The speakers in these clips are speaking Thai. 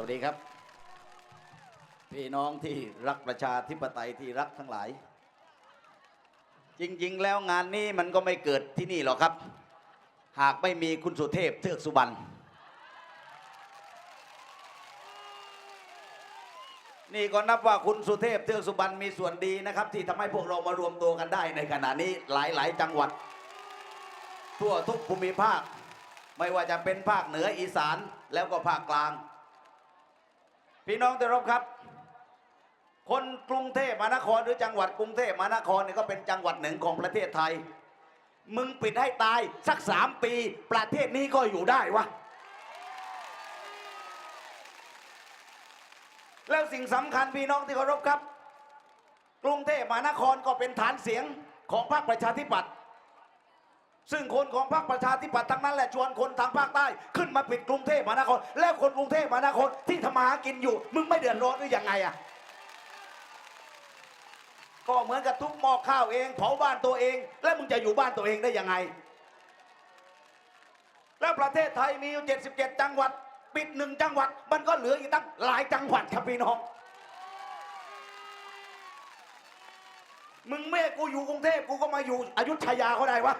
วัสดีครับ พี่น้องที่รักประชาธิปไตยที่รักทั้งหลาย จริง ๆ แล้วงานนี้มันก็ไม่เกิดที่นี่หรอกครับ หากไม่มีคุณสุเทพเทือกสุบรรณนี่ก็นับว่าคุณสุเทพเทือกสุบรรณมีส่วนดีนะครับ ที่ทำให้พวกเรามารวมตัวกันได้ในขณะนี้หลาย ๆ จังหวัด ทั่วทุกภูมิภาค ไม่ว่าจะเป็นภาคเหนืออีสานแล้วก็ภาคกลาง พี่น้องที่เคารบครับ คนกรุงเทพมหานครหรือจังหวัดกรุงเทพมหานครเนี่ยก็เป็นจังหวัดหนึ่งของประเทศไทย มึงปิดให้ตายสักสามปี ประเทศนี้ก็อยู่ได้วะ แล้วสิ่งสำคัญพี่น้องที่เคารพครับ กรุงเทพมหานครก็เป็นฐานเสียงของพรรคประชาธิปัตย์ ซึ่งคนของพรรคประชาธิปัตย์ทั้งนั้นแหละชวนคนทางภาคใต้ ขึ้นมาปิดกรุงเทพมหานครแล้วคนกรุงเทพมหานครที่ทำมาหากินอยู่ มึงไม่เดือดร้อนหรือยังไงอะก็เหมือนกับทุกหม้อข้าวเองเผาบ้านตัวเอง แล้วมึงจะอยู่บ้านตัวเองได้ยังไง แล้วประเทศไทยมีอยู่ 77 จังหวัด ปิดหนึ่งจังหวัด มันก็เหลืออีกตั้งหลายจังหวัดครับพี่น้อง มึงแม่กูอยู่กรุงเทพกูก็มาอยู่อยุธยาเขาได้วะ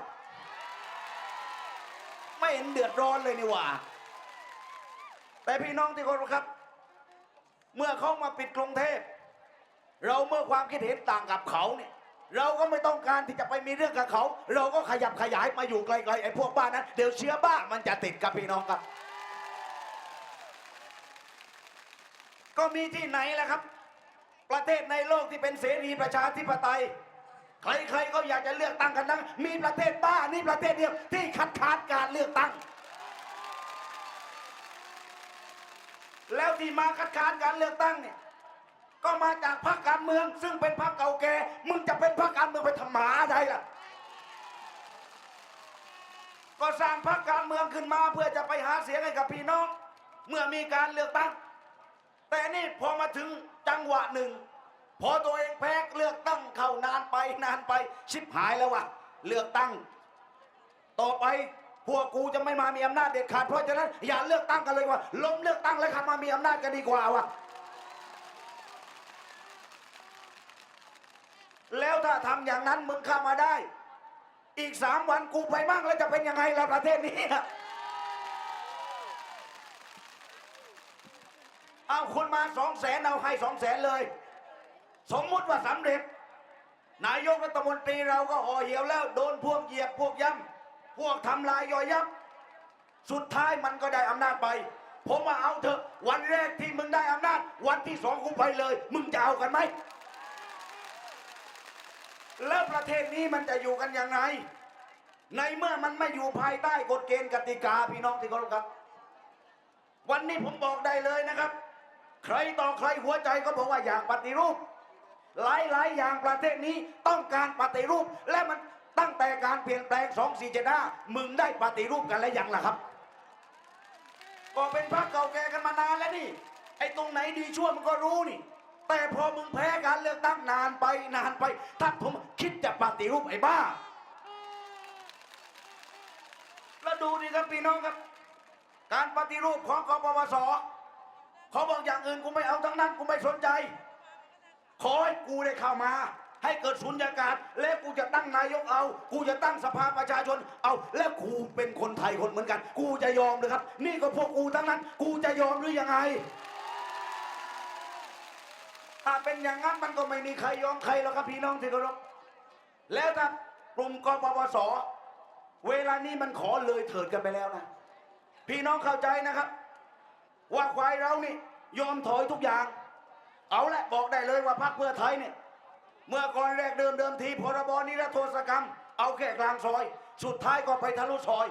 ไม่เห็นเดือดร้อนเลยนี่หว่า แต่พี่น้องที่เคารพครับ เมื่อเขามาปิดกรุงเทพ เราเมื่อความคิดเห็นต่างกับเขาเนี่ยเราก็ไม่ต้องการที่จะไปมีเรื่องกับเขา เราก็ขยับขยายมาอยู่ไกลๆไอ้พวกบ้านนั้นเดี๋ยวเชื้อบ้ามันจะติดกับพี่น้องครับ ก็มีที่ไหนแหละครับ ประเทศในโลกที่เป็นเสรีประชาธิปไตย ใครๆก็อยากจะเลือกตั้งกันทั้งมีประเทศบ้านี่ประเทศเดียวที่คัดค้านการเลือกตั้ง แล้วที่มาคัดค้านการเลือกตั้งเนี่ยก็มาจากพรรคการเมือง ซึ่งเป็นพรรคเก่าแก่มึงจะเป็นพรรคการเมืองไปทำหมาอะไรล่ะก็สร้างพรรคการเมืองขึ้นมาเพื่อจะไปหาเสียงให้กับพี่น้อง เมื่อมีการเลือกตั้ง แต่นี่พอมาถึงจังหวะหนึ่ง พอตัวเองแพ้เลือกตั้งเข้านานไปนานไปชิบหายแล้ววะเลือกตั้ง ต่อไปพวกกูจะไม่มามีอำนาจเด็ดขาดเพราะฉะนั้นอย่าเลือกตั้งกันเลยว่าล้มเลือกตั้งแล้วขับมามีอำนาจกันดีกว่าวะแล้วถ้าทำอย่างนั้นมึงเข้ามาได้ อีกสามวันกูไปมั่งแล้วจะเป็นยังไงล่ะประเทศนี้เอาคุณมาสองแสนเอาให้สองแสนเลย สมมุติว่าสำเร็จ นายกรัฐมนตรีเราก็ห่อเหี่ยวแล้ว โดนพวกเหยียบพวกย่ำพวกทำลายย่อยยับสุดท้ายมันก็ได้อำนาจไป ผมว่าเอาเถอะ วันแรกที่มึงได้อำนาจ วันที่สองกูไปเลย มึงจะเอากันไหมแล้วประเทศนี้มันจะอยู่กันยังไงในเมื่อมันไม่อยู่ภายใต้กฎเกณฑ์กติกาพี่น้องที่เคารพครับ วันนี้ผมบอกได้เลยนะครับ ใครต่อใครหัวใจก็บอกว่าอยากปฏิรูป หลาย ๆ อย่างประเทศนี้ต้องการปฏิรูป และมันตั้งแต่การเปลี่ยนแปลง2 4 7 5มึงได้ปฏิรูปกันแล้วยังล่ะครับก็เป็นพรรคเก่าแก่กันมานานแล้วนี่ ไอ้ตรงไหนดีชั่วมันก็รู้นี่ แต่พอมึงแพ้การเลือกตั้งนานไปนานไปถ้าผมคิดจะปฏิรูปไอ้บ้าแล้วดูดิครับพี่น้องครับ การปฏิรูปของกปปสเขาบอกอย่างอื่นกูไม่เอาทั้งนั้นกูไม่สนใจ ขอให้กูได้เข้ามา ให้เกิดสุญญากาศ และกูจะตั้งนายกเอา กูจะตั้งสภาประชาชน เอา และกูเป็นคนไทยคนเหมือนกัน กูจะยอมเลยครับ นี่ก็พวกกูทั้งนั้น กูจะยอมหรือยังไงถ้าเป็นอย่างนั้นมันก็ไม่มีใครยอมใครหรอกครับพี่น้องที่เคารพแล้วถ้ากลุ่มกปปสเวลานี้มันขอเลยเถิดกันไปแล้วนะ พี่น้องเข้าใจนะครับ ว่าควายเรานี่ยอมถอยทุกอย่าง เอาละบอกได้เลยว่าพรรคเพื่อไทยเนี่ยเมื่อก่อนแรกเดิมเดิมทีพรบนิรโทษกรรม เอาแค่กลางซอย สุดท้ายก็ไปทะลุซอย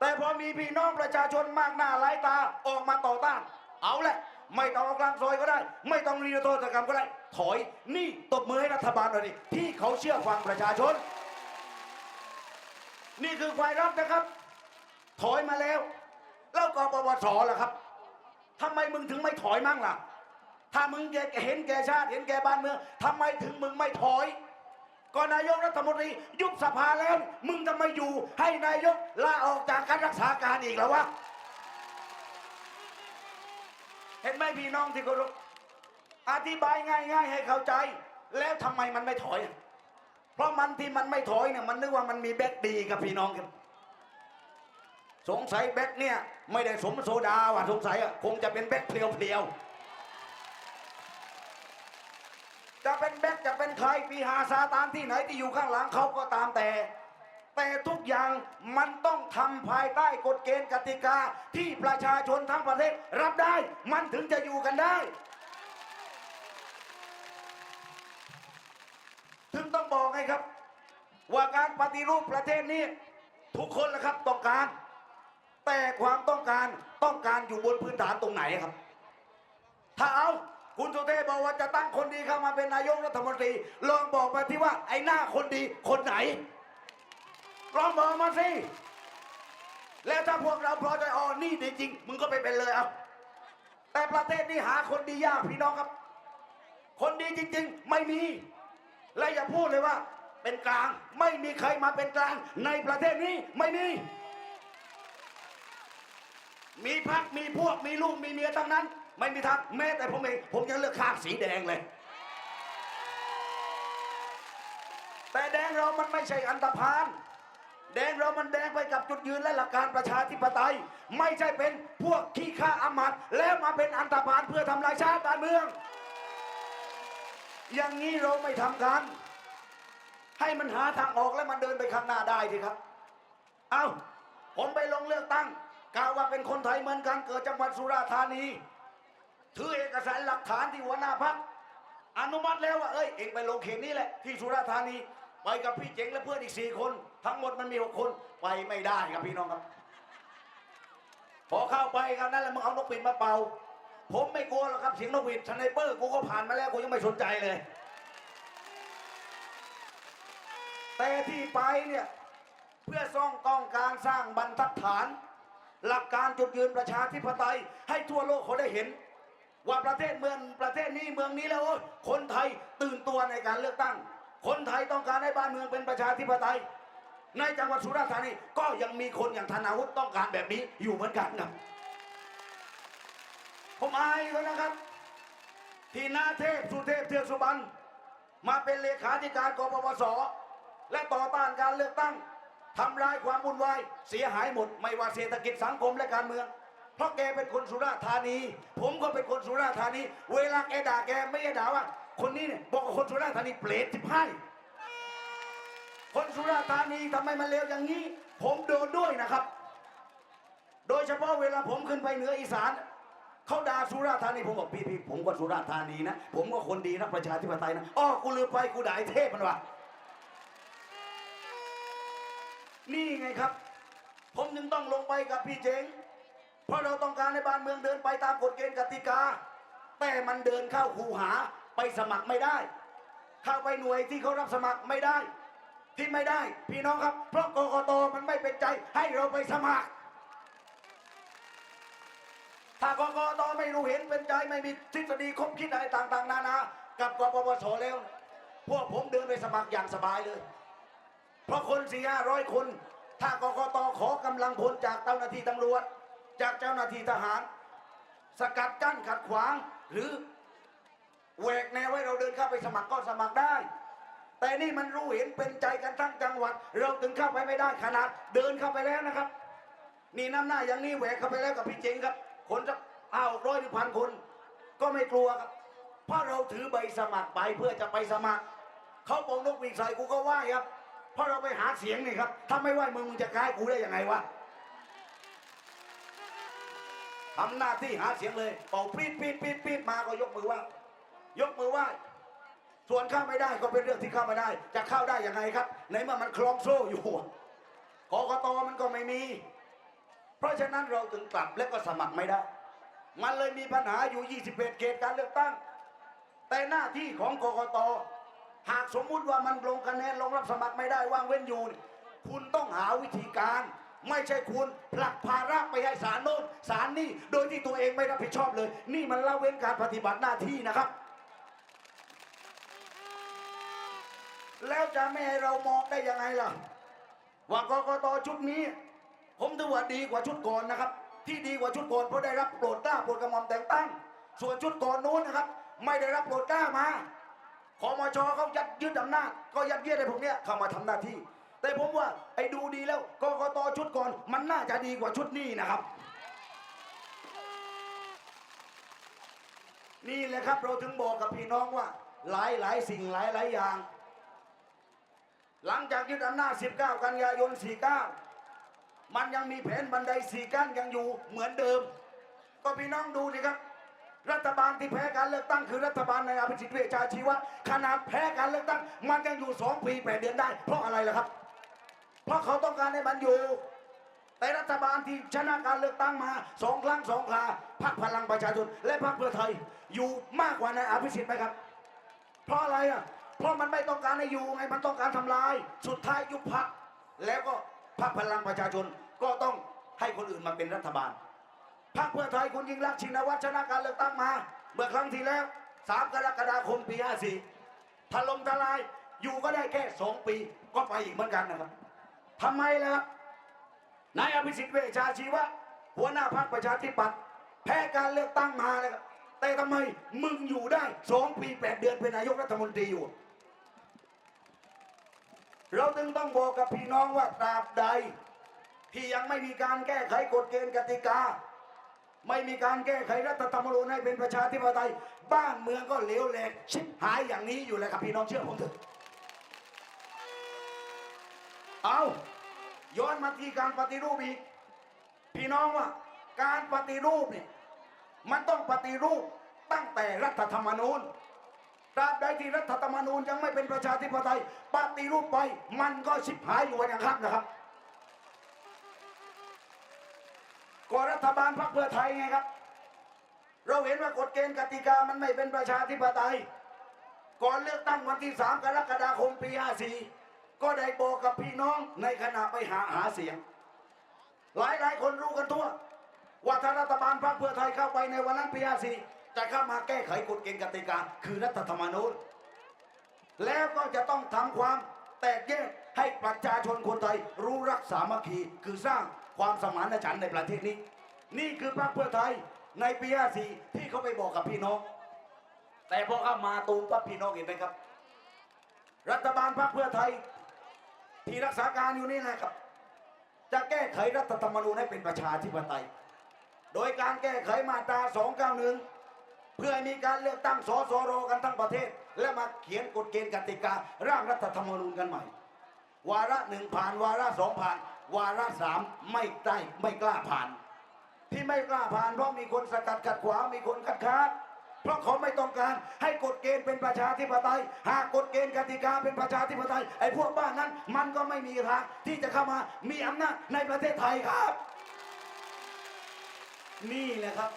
แต่พอมีพี่น้องประชาชนมากหน้าหลายตาออกมาต่อต้าน เอาละไม่ต้องเอากลางซอยก็ได้ ไม่ต้องนิรโทษกรรมก็ได้ ถอยนี่ตบมือให้รัฐบาลหน่อยดิที่เขาเชื่อฟังประชาชน นี่คือฝ่ายรับนะครับ ถอยมาแล้ว แล้วกปปสล่ะครับทำไมมึงถึงไม่ถอยมั่งล่ะ ถ้ามึงเห็นแก่ชาติเห็นแก่บ้านเมืองทำไมถึงมึงไม่ถอยก็นายกรัฐมนตรียุบสภาแล้ว มึงจะไมอยู่ ให้นายกลาออกจากการรักษาการอีกแล้ววะเห็นไหมพี่น้องที่เคารพอธิบายง่าย ๆ ให้เข้าใจ แล้วทำไมมันไม่ถอย เพราะมันที่มันไม่ถอยเนี่ยมันนึกว่ามันมีแบ็กดีกับพี่น้องครับสงสัยแบ็กเนี่ย ไม่ได้สมโซดาว่ะสงสัยอะคงจะเป็นแบ็กเพลียวๆ จะเป็นแบ็กจะเป็นใครปีหาซาตานที่ไหนที่อยู่ข้างหลังเขาก็ตามแต่ แต่ทุกอย่างมันต้องทำภายใต้กฎเกณฑ์กติกาที่ประชาชนทั้งประเทศรับได้ มันถึงจะอยู่กันได้ ถึงต้องบอกไงครับ ว่าการปฏิรูปประเทศนี้ ทุกคนแหละครับต้องการ แต่ความต้องการต้องการอยู่บนพื้นฐานตรงไหนครับ ถ้าเอา คุณสุเทพบอกว่าจะตั้งคนดีเข้ามาเป็นนายกรัฐมนตรี ลองบอกมาที่ว่าไอ้หน้าคนดีคนไหน ลองบอกมาสิ แล้วถ้าพวกเราพอใจอ๋อนี่ดีจริง มึงก็ไปเป็นเลยเอาแต่ประเทศนี้หาคนดียากพี่น้องครับ คนดีจริง ๆ ไม่มี และอย่าพูดเลยว่า เป็นกลาง ไม่มีใครมาเป็นกลาง ในประเทศนี้ไม่มีมีพักมีพวกมีลูกมีเมียทั้งนั้น ไม่มีทางแม้แต่ผมเอง ผมยังเลือกข้างสีแดงเลย แต่แดงเรามันไม่ใช่อันตรพานแดงเรามันแดงไปกับจุดยืนและหลักการประชาธิปไตย ไม่ใช่เป็นพวกขี้ข้าอำมาตย์แล้วมาเป็นอันตรพานเพื่อทำลายชาติบ้านเมือง อย่างนี้เราไม่ทำกัน ให้มันหาทางออกและมันเดินไปข้างหน้าได้ทีครับ เอาผมไปลงเลือกตั้งกล่าวว่าเป็นคนไทยเหมือนกันเกิดจังหวัดสุราษฎร์ธานี ถือเอกสารหลักฐานที่หัวหน้าพักอนุมัติแล้วว่าเอ้ยเองไปลงเขตนี้แหละที่สุราษฎร์ธานีไปกับพี่เจ๋งและเพื่อนอีกสี่คน ทั้งหมดมันมีหกคนไปไม่ได้ครับพี่น้องครับ พอเข้าไปครับนั่นแหละมึงเอานกปิดมาเป่า ผมไม่กลัวหรอกครับเสียงนกหวีดสไนเปอร์กูก็ผ่านมาแล้วกูยังไม่สนใจเลย แต่ที่ไปเนี่ยเพื่อซ่องต้องการสร้างบรรทัดฐาน หลักการจุดยืนประชาธิปไตยให้ทั่วโลกเขาได้เห็น ว่าประเทศเมืองประเทศนี้เมืองนี้แล้วคนไทยตื่นตัวในการเลือกตั้ง คนไทยต้องการให้บ้านเมืองเป็นประชาธิปไตย ในจังหวัดสุราษฎร์ธานีก็ยังมีคนอย่างธนาวุฒิต้องการแบบนี้อยู่เหมือนกันครับผมอายเขานะครับ ที่นาเทพสุเทพเทือกสุบรรณมาเป็นเลขาธิการกปปสและต่อต้านการเลือกตั้งทำลายความวุ่นวายเสียหายหมด ไม่ว่าเศรษฐกิจสังคมและการเมือง เพราะแกเป็นคนสุราษฎร์ธานี ผมก็เป็นคนสุราษฎร์ธานี เวลาแกด่าแกไม่ได้ด่าว่า คนนี้เนี่ยบอกว่าคนสุราษฎร์ธานีเปรตทิพาคนสุราษฎร์ธานีทำไมมันเลวอย่างนี้ ผมโดนด้วยนะครับ โดยเฉพาะเวลาผมขึ้นไปเหนืออีสานเขาด่าสุราษฎร์ธานีผมบอกพี่พี่ผมก็สุราษฎร์ธานีนะ ผมก็คนดีนะประชาธิปไตยนะอ้อกูลืมไปกูด่าไอ้เทพมันวะนี่ไงครับ ผมจึงต้องลงไปกับพี่เจง เพราะเราต้องการให้บ้านเมืองเดินไปตามกฎเกณฑ์กติกา แต่มันเดินเข้าคูหาไปสมัครไม่ได้ เข้าไปหน่วยที่เขารับสมัครไม่ได้ ที่ไม่ได้ พี่น้องครับ เพราะกกตมันไม่เป็นใจให้เราไปสมัคร ถ้ากกตไม่รู้เห็นเป็นใจไม่มีทฤษฎีคบคิดอะไรต่าง ๆ นานา กับกปปสแล้ว พวกผมเดินไปสมัครอย่างสบายเลย เพราะคนสี่ห้าร้อยคน ถ้ากกตขอกำลังพลจากเจ้าหน้าที่ตำรวจ จากเจ้าหน้าที่ทหาร สกัดกั้นขัดขวางหรือแหวกแนวให้เราเดินเข้าไปสมัครก็สมัครได้ แต่นี่มันรู้เห็นเป็นใจกันทั้งจังหวัด เราถึงเข้าไปไม่ได้ขนาดเดินเข้าไปแล้วนะครับ นี่น้ำหน้าอย่างนี้แหวกเข้าไปแล้วกับพี่เจงครับ คนจะอ้าวร้อยหรือพันคน ก็ไม่กลัวครับเพราะเราถือใบสมัครไปเพื่อจะไปสมัครเขาปองนกหวีดใส่กูก็ไหวครับเพราะเราไปหาเสียงนี่ครับถ้าไม่ไหวมึงมึงจะกล้ายกูได้ยังไงวะ ทำหน้าที่หาเสียงเลยเป่าปี๊ดปี๊ดปี๊ดปี๊ดมาก็ยกมือไหว้ยกมือไหว้ส่วนเข้าไม่ได้ก็เป็นเรื่องที่เข้าไม่ได้ จะเข้าได้ยังไงครับ ในเมื่อมันคล้องโซ่อยู่กกตมันก็ไม่มี เพราะฉะนั้นเราถึงกลับและก็สมัครไม่ได้ มันเลยมีปัญหาอยู่ 21 เขตการเลือกตั้ง แต่หน้าที่ของกกต หากสมมุติว่ามันลงคะแนนลงรับสมัครไม่ได้ว่างเว้นอยู่ คุณต้องหาวิธีการ ไม่ใช่คุณผลักภาระไปให้ศาลโน้นศาลนี่โดยที่ตัวเองไม่รับผิดชอบเลย นี่มันละเว้นการปฏิบัติหน้าที่นะครับ แล้วจะไม่ให้เรามองได้ยังไงล่ะ ว่ากกตชุดนี้ ผมถือว่าดีกว่าชุดก่อนนะครับ ที่ดีกว่าชุดก่อนเพราะได้รับโปรดเกล้าโปรดกระหม่อมแต่งตั้ง ส่วนชุดก่อนนู้นนะครับ ไม่ได้รับโปรดเกล้ามาคอมชเขายัดยึดอำนาจก็ยัดเยียดให้ผมเนี่ยเข้ามาทำหน้าที่ แต่ผมว่าไอ้ดูดีแล้วกกตชุดก่อนมันน่าจะดีกว่าชุดนี้นะครับ นี่แหละครับเราถึงบอกกับพี่น้องว่า หลายหลายสิ่งหลายหลายอย่าง หลังจากยึดอำนาจ 19 กันยายน 49 มันยังมีแผนบันไดสี่กั้นยังอยู่เหมือนเดิม ก็พี่น้องดูสิครับรัฐบาลที่แพ้การเลือกตั้งคือรัฐบาลในอภิสิทธิ์เวชชาชีวะขนาดแพ้การเลือกตั้ง มันยังอยู่สองปีแปดเดือนได้ เพราะอะไรล่ะครับ เพราะเขาต้องการให้มันอยู่ แต่รัฐบาลที่ชนะการเลือกตั้งมาสองครั้งสองคราพรรคพลังประชาชน และพรรคเพื่อไทยอยู่มากกว่านายอภิสิทธิ์ไหมครับ เพราะอะไรอะเพราะมันไม่ต้องการให้อยู่ไงมันต้องการทำลาย สุดท้ายยุบพรรคแล้วก็พรรคพลังประชาชนก็ต้องให้คนอื่นมาเป็นรัฐบาลพรรคเพื่อไทยคุณยิ่งรักชินวัตรชนะการเลือกตั้งมา เมื่อครั้งที่แล้ว 3 กรกฎาคมปี 54ถล่มทลายอยู่ก็ได้แค่ 2 ปีก็ไปอีกเหมือนกันนะครับ ทำไมล่ะนายอภิสิทธิ์เวชชาชีวะหัวหน้าพรรคประชาธิปัตย์แพ้การเลือกตั้งมาเลยครับแต่ทำไมมึงอยู่ได้สองปีแปดเดือนเป็นนายกรัฐมนตรีอยู่ เราจึงต้องบอกกับพี่น้องว่าตราบใด ที่ยังไม่มีการแก้ไขกฎเกณฑ์กติกา ไม่มีการแก้ไขรัฐธรรมนูญให้เป็นประชาธิปไตย บ้านเมืองก็เลวแหลกชิบหายอย่างนี้อยู่เลยครับพี่น้องเชื่อผมเถอะ เอาย้อนมาที่การปฏิรูปอีก พี่น้องว่าการปฏิรูปเนี่ยมันต้องปฏิรูปตั้งแต่รัฐธรรมนูญตราบใดที่รัฐธรรมนูญยังไม่เป็นประชาธิปไตยปฏิรูปไปมันก็ชิบหายอยู่อย่างครับนะครับก็รัฐบาลพรรคเพื่อไทยไงครับ เราเห็นว่ากฎเกณฑ์กติกามันไม่เป็นประชาธิปไตย ก่อนเลือกตั้งวันที่ 3 กรกฎาคมปี 54 ก็ได้บอกกับพี่น้องในขณะไปหาหาเสียง หลายหลายคนรู้กันทั่ว ว่าถ้ารัฐบาลพรรคเพื่อไทยเข้าไปในวันนั้นปี54จะเข้ามาแก้ไขกฎเกณฑ์กติกา คือรัฐธรรมนูญแล้วก็จะต้องทำความแตกแยกให้ประชาชนคนไทยรู้รักสามัคคีคือสร้างความสมานฉันท์ในประเทศนี้ นี่คือพรรคเพื่อไทยในปี54ที่เขาไปบอกกับพี่น้อง แต่พอเข้ามาตูมปั๊บพี่น้องเห็นไหมครับ รัฐบาลพรรคเพื่อไทย ที่รักษาการอยู่นี่นะครับ จะแก้ไขรัฐธรรมนูญให้เป็นประชาธิปไตย โดยการแก้ไขมาตรา 291 เพื่อให้มีการเลือกตั้งสสรกันทั้งประเทศ และมาเขียนกฎเกณฑ์กติการ่างรัฐธรรมนูญกันใหม่ วาระหนึ่งผ่าน วาระสองผ่าน วาระสามไม่ได้ไม่กล้าผ่าน ที่ไม่กล้าผ่านเพราะมีคนสกัดขัดขวางมีคนคัดค้าน เพราะเขาไม่ต้องการให้กฎเกณฑ์เป็นประชาธิปไตย หากกฎเกณฑ์กติกาเป็นประชาธิปไตยไอ้พวกบ้านนั้น มันก็ไม่มีทางที่จะเข้ามามีอำนาจในประเทศไทยครับ นี่แหละครับ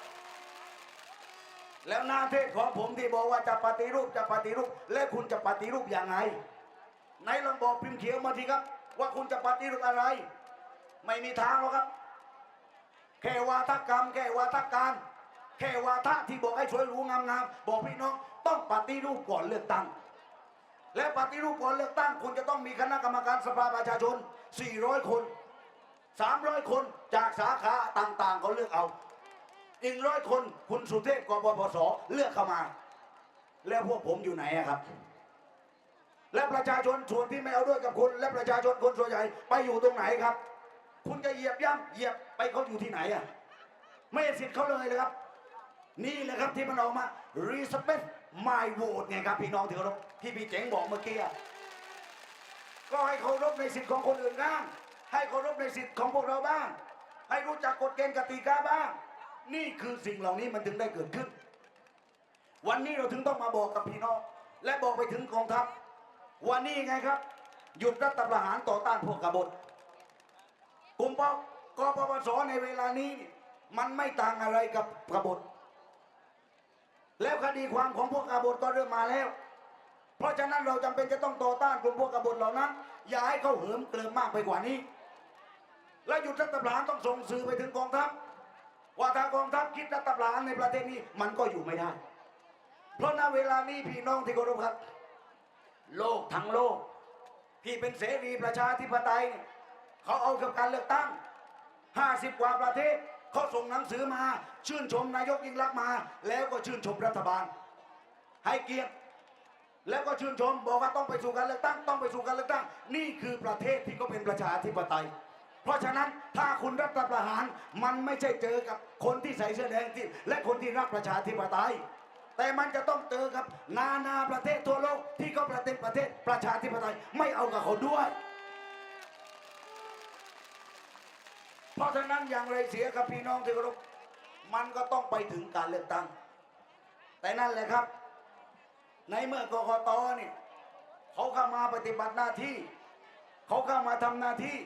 แล้วหน้าเทศของผมที่บอกว่าจะปฏิรูปจะปฏิรูป และคุณจะปฏิรูปอย่างไงไหนลองบอกพิมพ์เขียวมาทีครับ ว่าคุณจะปฏิรูปอะไร ไม่มีทางหรอกครับ แค่วาทกรรม แค่วาทการ แค่วาทะที่บอกให้สวยรูงามๆบอกพี่น้องต้องปฏิรูปก่อนเลือกตั้ง และปฏิรูปก่อนเลือกตั้ง คุณจะต้องมีคณะกรรมการสภาประชาชน 400 คน 300 คนจากสาขาต่างๆเขาเลือกเอาอีกร้อยคนคุณสุเทพกบพศเลือกเข้ามา แล้วพวกผมอยู่ไหนครับ และประชาชนส่วนที่ไม่เอาด้วยกับคุณ และประชาชนคนส่วนใหญ่ไปอยู่ตรงไหนครับ คุณจะเหยียบย่ำเหยียบไปเขาอยู่ที่ไหนอะไม่สิทธิ์เขาเลยเลยครับ นี่แหละครับที่มันออกมา respect my vote ไงครับพี่น้องที่เคารพที่พี่เจ๋งบอกเมื่อกี้ก็ให้เคารพในสิทธิ์ของคนอื่นบ้างให้เคารพในสิทธิ์ของพวกเราบ้าง ให้รู้จักกฎเกณฑ์กติกาบ้าง นี่คือสิ่งเหล่านี้มันถึงได้เกิดขึ้น วันนี้เราถึงต้องมาบอกกับพี่น้อง และบอกไปถึงกองทัพ วันนี้ไงครับ หยุดรัฐประหารต่อต้านพวกกบฏกลุ่มปกปปสในเวลานี้ มันไม่ต่างอะไรกับกบฏ แล้วคดีความของพวกกบฏก็เริ่มมาแล้ว เพราะฉะนั้นเราจำเป็นจะต้องต่อต้านกลุ่มพวกกบฏเหล่านั้น อย่าให้เขาเหิมเกริมมากไปกว่านี้ และหยุดรัฐประหารต้องส่งสื่อไปถึงกองทัพว่าถ้ากองทัพคิดรัฐประหารในประเทศนี้มันก็อยู่ไม่ได้ เพราะณเวลานี้พี่น้องที่เคารพครับ โลกทั้งโลก ที่เป็นเสรีประชาธิปไตยเนี่ยเขาเอากับการเลือกตั้ง 50 กว่าประเทศ เขาส่งหนังสือมา ชื่นชมนายกยิ่งรักษณ์มา แล้วก็ชื่นชมรัฐบาล ให้เกียรติแล้วก็ชื่นชมบอกว่าต้องไปสู่การเลือกตั้ง ต้องไปสู่การเลือกตั้ง นี่คือประเทศที่ก็เป็นประชาธิปไตย เพราะฉะนั้นถ้าคุณรัฐประหารมันไม่ใช่เจอกับคนที่ใส่เสื้อแดงที่และคนที่รักประชาธิปไตย แต่มันจะต้องเจอกับนานาประเทศทั่วโลกที่ก็ประเทศประเทศประชาธิปไตยไม่เอากับเขาด้วย ราะฉะนั้นอย่างไรเสียกับพี่น้องที่เคารพมันก็ต้องไปถึงการเลือกตั้ง แต่นั่นแหละครับ ในเมื่อกกตเนี่ยเขาเข้ามาปฏิบัติหน้าที่ เขาเข้ามาทำหน้าที่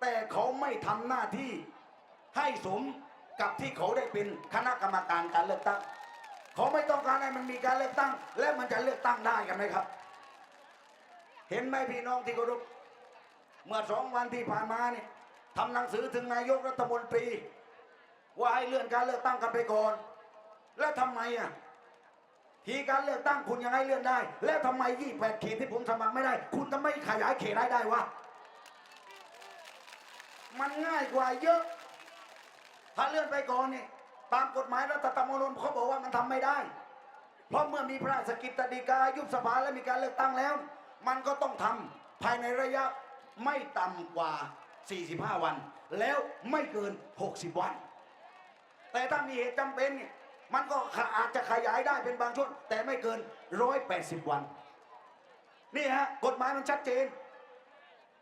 แต่เขาไม่ทำหน้าที่ ให้สมกับที่เขาได้เป็นคณะกรรมการการเลือกตั้ง เขาไม่ต้องการให้มันมีการเลือกตั้ง และมันจะเลือกตั้งได้กันไหมครับ เห็นไหมพี่น้องที่เคารพเมื่อสองวันที่ผ่านมาเนี่ย ทำหนังสือถึงนายกรัฐมนตรี ว่าให้เลื่อนการเลือกตั้งกันไปก่อน แล้วทำไมอะทีการเลือกตั้งคุณยังให้เลื่อนได้ แล้วทำไมยี่แปดเขตที่ผมสมัครไม่ได้ คุณทำไมขยายเขตได้ได้วะมันง่ายกว่าเยอะ ถ้าเลื่อนไปก่อนนี่ตามกฎหมายรัฐธรรมนูญเขาบอกว่ามันทำไม่ได้ เพราะเมื่อมีพระราชกิจฎีกายุบสภาและมีการเลือกตั้งแล้ว มันก็ต้องทำภายในระยะไม่ต่ำกว่า 45 วัน แล้วไม่เกิน 60 วัน แต่ถ้ามีเหตุจำเป็นเนี่ยมันก็อาจจะขยายได้เป็นบางช่วงแต่ไม่เกิน 180 วัน นี่ฮะกฎหมายมันชัดเจน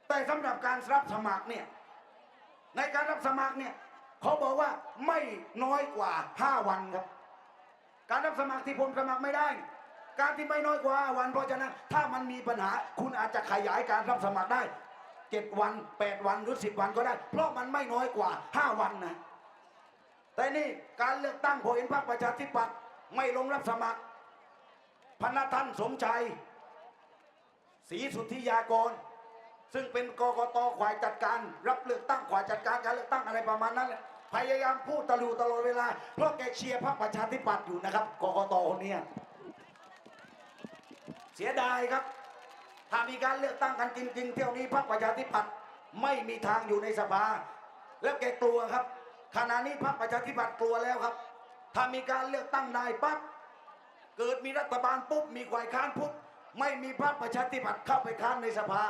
แต่สำหรับการรับสมัครเนี่ยในการรับสมัครเนี่ยเขาบอกว่าไม่น้อยกว่า 5 วันครับ การรับสมัครที่ผมสมัครไม่ได้ การที่ไม่น้อยกว่าวัน เพราะฉะนั้นถ้ามันมีปัญหา คุณอาจจะขยายการรับสมัครได้ 7วัน8วันหรือ10วันก็ได้ เพราะมันไม่น้อยกว่า5วันนะ แต่นี่การเลือกตั้งพอเห็นพรรคประชาธิปัตย์ไม่ลงรับสมัครพนัท่านสมชัยศรีสุทธิยากร ซึ่งเป็นกกตฝ่ายจัดการ รับเลือกตั้งฝ่ายจัดการการเลือกตั้งอะไรประมาณนั้นพยายามพูดตะลอดตลอดเวลา เพราะแกเชียร์พรรคประชาธิปัตย์อยู่นะครับกกตคนนี้เสียดายครับ ถ้ามีการเลือกตั้งกันจริงๆ เที่ยวนี้พรรคประชาธิปัตย์ไม่มีทางอยู่ในสภา แล้วแกกลัวครับ ขณะนี้พรรคประชาธิปัตย์กลัวแล้วครับ ถ้ามีการเลือกตั้งได้ปั๊บเกิดมีรัฐบาลปุ๊บมีฝ่ายค้านปุ๊บไม่มีพรรคประชาธิปัตย์เข้าไปค้านในสภา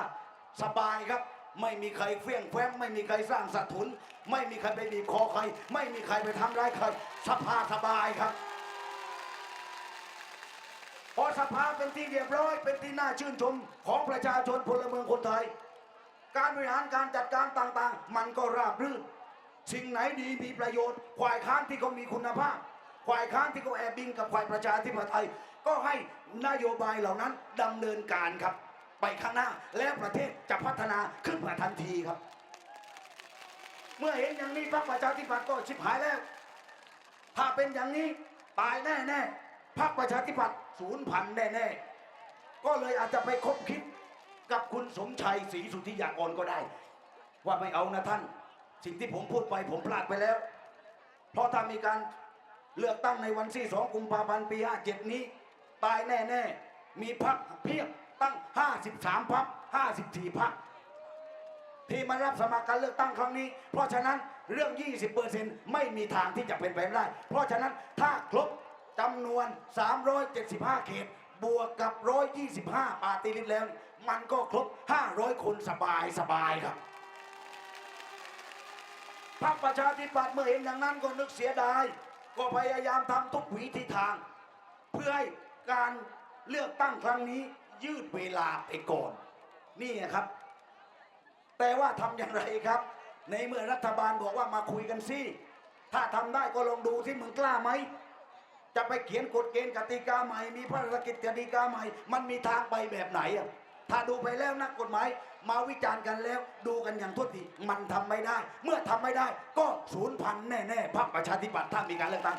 สบายครับ ไม่มีใครเฟี้ยงแฟ้งไม่มีใครสร้างสะทุน ไม่มีใครไปบีบคอใคร ไม่มีใครไปทำร้ายใคร สภาสบายครับ พอสภาเป็นที่เรียบร้อย เป็นที่น่าชื่นชมของประชาชนพลเมืองคนไทย การบริหารการจัดการต่างๆ มันก็ราบรื่น สิ่งไหนดีมีประโยชน์ฝ่ายค้านที่เขามีคุณภาพฝ่ายค้านที่เขาแอบบิงกับฝ่ายประชาธิปไตย ก็ให้นโยบายเหล่านั้นดำเนินการครับ ไปข้างหน้าแล้วประเทศจะพัฒนาขึ้นมาทันทีครับ เมื่อเห็นอย่างนี้พรรคประชาธิปัตย์ก็ชิบหายแล้ว ถ้าเป็นอย่างนี้ตายแน่แน่ พรรคประชาธิปัตย์ศูนย์พันแน่ๆ ก็เลยอาจจะไปคบคิดกับคุณสมชัยศรีสุทธิยากรก็ได้ ว่าไม่เอานะท่าน สิ่งที่ผมพูดไปผมพลาดไปแล้ว เพราะถ้ามีการเลือกตั้งในวันที่สองกุมภาพันธ์ปี57นี้ ตายแน่ๆ มีพักเพียบตั้ง 53พัก54พักที่มารับสมัครการเลือกตั้งครั้งนี้ เพราะฉะนั้นเรื่อง 20%ไม่มีทางที่จะเป็นไปไได้ เพราะฉะนั้นถ้าครบ จำนวน 375 เขต บวกกับ 125 ปาร์ตี้ลิสต์แล้ว มันก็ครบ 500 คนสบายสบายครับพรรคประชาธิปัตย์เมื่อเห็นอย่างนั้นก็นึกเสียดาย ก็พยายามทำทุกวิธีทาง เพื่อให้การเลือกตั้งครั้งนี้ยืดเวลาไปก่อน นี่ครับ แต่ว่าทำอย่างไรครับ ในเมื่อรัฐบาลบอกว่ามาคุยกันสิถ้าทำได้ก็ลองดูที่มึงกล้าไหม จะไปเขียนกฎเกณฑ์กติกาใหม่ มีพระราชกิจกติกาใหม่ มันมีทางไปแบบไหนอะถ้าดูไปแล้วนักกฎหมาย มาวิจารณ์กันแล้ว ดูกันอย่างทั่วทีมันทำไม่ได้ เมื่อทำไม่ได้ ก็ศูนย์พันแน่ๆพรรคประชาธิปัตย์ถ้ามีการเลือกตั้ง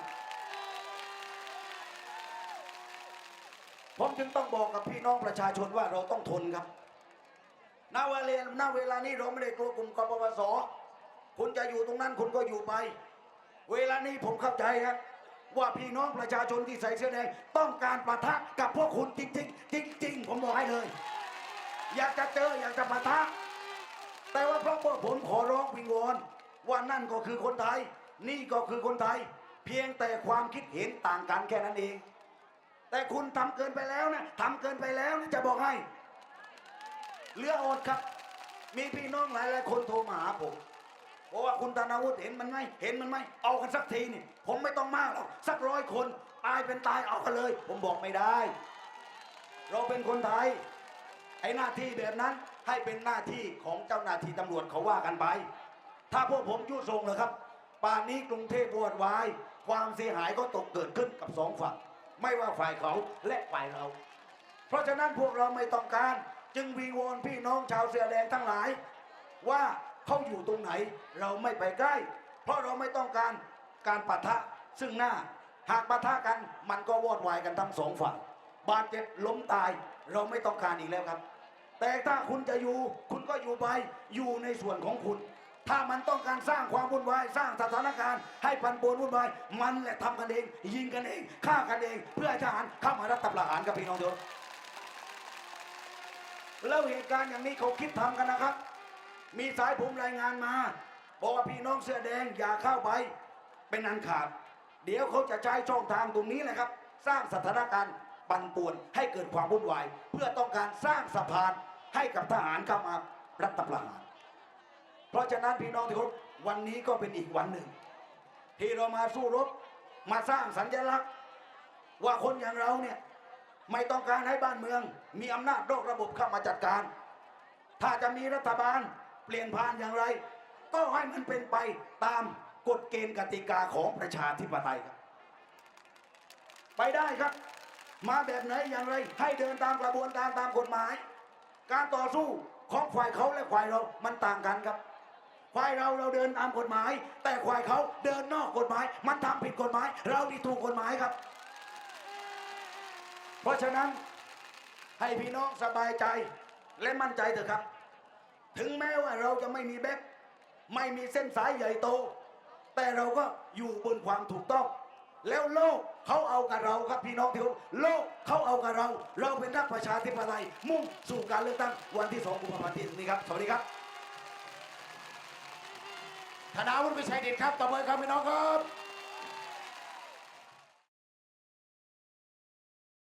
ผมจึงต้องบอกกับพี่น้องประชาชนว่าเราต้องทนครับณเวลาณเวลานี้เราไม่ได้กลัวกลุ่มกปปสคุณจะอยู่ตรงนั้นคุณก็อยู่ไป เวลานี้ผมเข้าใจครับ ว่าพี่น้องประชาชนที่ใส่เสื้อแดงต้องการปะทะกับพวกคุณจริงๆจริง ๆ ผมบอกให้เลย อยากจะเจออยากจะปะทะ แต่ว่าเพราะพวกผมขอร้องวิงวอนว่านั่นก็คือคนไทย นี่ก็คือคนไทย เพียงแต่ความคิดเห็นต่างกันแค่นั้นเอง แต่คุณทำเกินไปแล้วนะทำเกินไปแล้วนะจะบอกให้เลืออดครับ มีพี่น้องหลายหลายคนโทรมาหาผม บอกว่าคุณธนาวุฒิเห็นมันไหมเห็นมันไหมเอากันสักทีนี่ ผมไม่ต้องมากหรอกสักร้อยคนตายเป็นตายเอากันเลย ผมบอกไม่ได้ เราเป็นคนไทยไอ้หน้าที่แบบนั้นให้เป็นหน้าที่ของเจ้าหน้าที่ตำรวจเขาว่ากันไป ถ้าพวกผมยุส่งนะครับป่านนี้กรุงเทพวอดวาย ความเสียหายก็ตกเกิดขึ้นกับสองฝั่งไม่ว่าฝ่ายเขาและฝ่ายเรา เพราะฉะนั้นพวกเราไม่ต้องการ จึงวีงวอนพี่น้องชาวเสือแดงทั้งหลาย ว่า เขาอยู่ตรงไหน เราไม่ไปใกล้ เพราะเราไม่ต้องการการปะทะซึ่งหน้า หากปะทะกันมันก็วอดวายกันทั้งสองฝ่ายบาดเจ็บล้มตายเราไม่ต้องการอีกแล้วครับ แต่ถ้าคุณจะอยู่ คุณก็อยู่ไปอยู่ในส่วนของคุณ ถ้ามันต้องการสร้างความวุ่นวายสร้างสถานการณ์ให้ปันปวนวุ่นวายมันแหละทำกันเอง ยิงกันเองฆ่ากันเอง เพื่อทหารเข้ามารัฐประหารกับพี่น้องทุกคนแล้วเหตุการณ์อย่างนี้เขาคิดทำกันนะครับ มีสายผมรายงานมาบอกว่าพี่น้องเสื้อแดงอย่าเข้าไปเป็นอันขาด เดี๋ยวเขาจะใช้ช่องทางตรงนี้แหละครับ สร้างสถานการณ์ปั่นป่วนให้เกิดความวุ่นวาย เพื่อต้องการสร้างสะพานให้กับทหารเข้ามารัฐประหารเพราะฉะนั้นพี่น้องที่ครพวันนี้ก็เป็นอีกวันหนึ่ง ที่เรามาสู้รบมาสร้างสัญลักษณ์ ว่าคนอย่างเราเนี่ยไม่ต้องการให้บ้านเมือง มีอำนาจนอกระบบเข้ามาจัดการ ถ้าจะมีรัฐบาล เปลี่ยนผ่านอย่างไร ก็ให้มันเป็นไปตามกฎเกณฑ์กติกาของประชาธิปไตยครับ ไปได้ครับ มาแบบไหนอย่างไร ให้เดินตามกระบวนการตามกฎหมาย การต่อสู้ของฝ่ายเขาและฝ่ายเรามันต่างกันครับฝ่ายเราเราเดินตามกฎหมาย แต่ฝ่ายเขาเดินนอกกฎหมาย มันทำผิดกฎหมาย เราที่ถูกกฎหมายครับ เพราะฉะนั้นให้พี่น้องสบายใจและมั่นใจเถอะครับ ถึงแม้ว่าเราจะไม่มีแบ็คไม่มีเส้นสายใหญ่โต แต่เราก็อยู่บนความถูกต้อง แล้วโลกเขาเอากับเราครับพี่น้องที่รโลกเขาเอากับเรา เราเป็นนักประชาธิปไตยมุ่งสู่การเลือกตั้งวันที่2กุมภาพันธ์ที่นี้ครับสวัสดีครับธนาวุฒิชัยดิตครับตบมือครับพี่น้องครับ